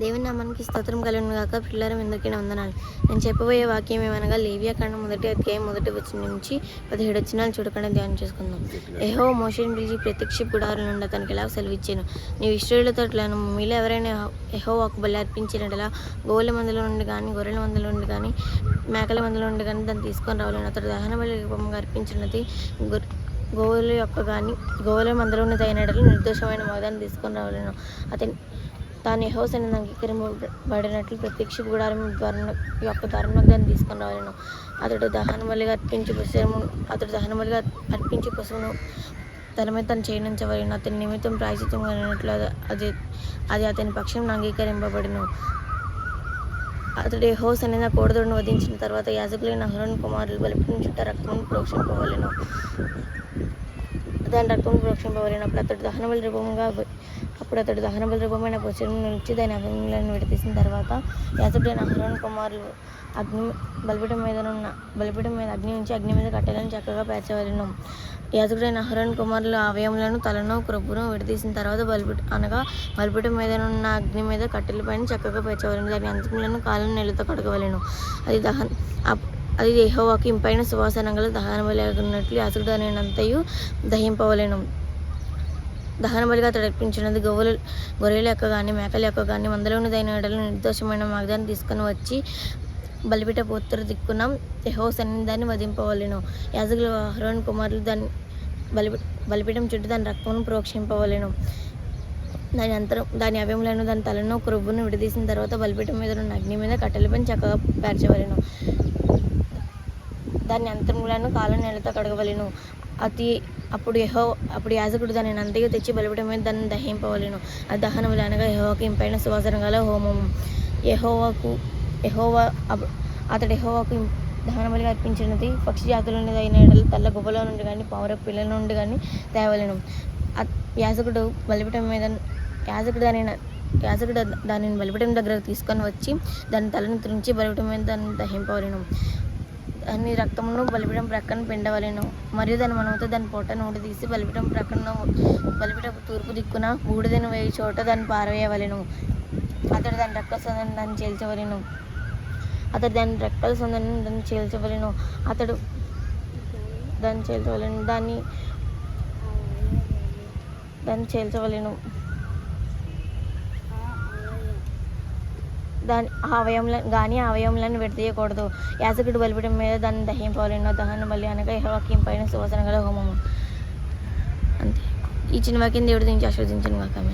దేవుని నామానికి స్తోత్రం కలిగిన గాక. పిల్లరం ఎందుకైనా వందనాలు. నేను చెప్పబోయే వాక్యం ఏమనగా లేవియా కండ మొదటి అధ్యాయం మొదటి వచ్చిన నుంచి పదిహేడు వచ్చినాలు చూడకుండా ధ్యానం చేసుకుందాం. ఏహో మోషన్ పిలిచి ప్రత్యక్ష గుడారుల నుండి అతనికి ఎలా సెలవిచ్చాను? నీవు ఇష్టలతో మీలో ఎవరైనా ఎహో ఒక బలి అర్పించినట్లా గోవుల మందుల నుండి కానీ గొర్రెల మందుల నుండి కానీ మేకల మందుల నుండి కానీ దాన్ని తీసుకొని రావాలని అతడు దహన బలి రూపంగా అర్పించినది గొర్రె గోవుల యొక్క కానీ గోవుల మందలో ఉన్న తగినట్లు నిర్దోషమైన మగదాన్ని తీసుకొని రావాలను. అతని తాను యహోసని అంగీకరింపబడినట్లు ప్రత్యక్ష గుడారం ద్వారా యొక్క ధర్మ దాన్ని తీసుకుని రావాలను. అతడు దహన బలిగా అర్పించి అతడు దహన బలిగా అర్పించి పశువును తన మీద తను చేయనించవలను అతని నిమిత్తం ప్రాయచితం కలిగినట్లు అది- అది అతని పక్షం అంగీకరింపబడిను. అతడు హోస్ అనేది నా కోడదొడును వధించిన తర్వాత యాజకులైన అహరోన్ కుమారులు బలిపిన చుట్టూ రక్తమును ప్రోక్షింపవలెను. దాని రక్తం ప్రోక్షింపవలెనప్పుడు అతడు దహనబలి రూపంగా అప్పుడు అతడు దహనబల రూపమైన పశువును నుంచి దాని అభిములను విడతీసిన తర్వాత యాజకుడైన అహరోన్ కుమారులు అగ్ని బలిపీఠం మీద ఉన్న బలిపీఠం మీద అగ్ని ఉంచి అగ్ని మీద కట్టెలను చక్కగా పేర్చవలెను. యాజకుడైన అహరోన్ కుమారుల అవయములను తలను క్రొబ్బును విడదీసిన తర్వాత బలిపీఠ అనగా బలిపీఠం మీద ఉన్న అగ్ని మీద కట్టెల పైన చక్కగా పేర్చవలెను. దాని అంతములను కాళ్ళను నీళ్ళతో కడగవలెను. అది దహన్ అది దేహోవాకి ఇంపైన సువాసన గల దహన బలి అగినట్లు యాజకుడు అనేనంతయు దహింపవలెను. దహన బలిగా తడిపించినది గొవ్వలు గొర్రెల యొక్క కానీ మేకల యొక్క కానీ మందలోని దైన నిర్దోషమైన మార్గాన్ని తీసుకొని వచ్చి బలిపీట ఉత్తర దిక్కున యెహో సన్నిధాన్ని వధింపవలెను. యాజకులు అహరోన్ కుమారులు దాన్ని బలి బలిపీఠం చుట్టూ దాని రక్తమును ప్రోక్షింపవలెను. దాని అంతరం దాని అవయములను దాని తలను క్రొవ్వును విడదీసిన తర్వాత బలిపీఠం మీద ఉన్న అగ్ని మీద కట్టెలపైన చక్కగా పేర్చవలెను. దాని అంతరములను కాలం నీళ్ళతో కడగవలెను. అతి అప్పుడు యహో అప్పుడు యాజకుడు దానిని అంతయు తెచ్చి బలిపీఠం మీద దాన్ని దహింపవలను. ఆ దహనములు అనగా యహోవాకి ఇంపైన సువాసన గల హోమము యహోవాకు యహోవా అతడు యహోవాకు ఇం- దహనబలిగా అర్పించినది పక్షి జాతుల అయిన ఎడల తల్ల గుబలో నుండి కానీ పౌర పిల్లల నుండి కానీ తేవలను. యాజకుడు బలిపటం మీద యాజకుడు దాని యాజకుడు దానిని బలిపటం దగ్గర తీసుకొని వచ్చి దాని తలను తుంచి బలిపటం మీద దాన్ని దహింపవలను. నీ రక్తమును బలిపీఠం ప్రక్కన పిండవలెను. మరియు దాని మనముతో దాని పొట్ట నూనె తీసి బలిపీఠం ప్రక్కన బలిపీఠం తూర్పు దిక్కున బూడిదను వేయి చోట దాన్ని పారవేయవలెను. అతడు దాని రక్త సందని దాన్ని చేల్చవలెను. అతడు దాని రక్త సందని దాన్ని చేల్చవలెను. అతడు దాన్ని చేల్చవలెను. దాన్ని దాన్ని చేల్చవలెను. దాని అవయములను కానీ అవయములను విడతీయకూడదు యాజకుడు బలిపీఠం మీద దాన్ని దహింపవలెను దహన బలి అనగా యెహోవాకి పైన సువాసన గల హోమము. అంతే. ఈ చిన్న వాక్యం దేవుడు నుంచి ఆస్వాదించను కాక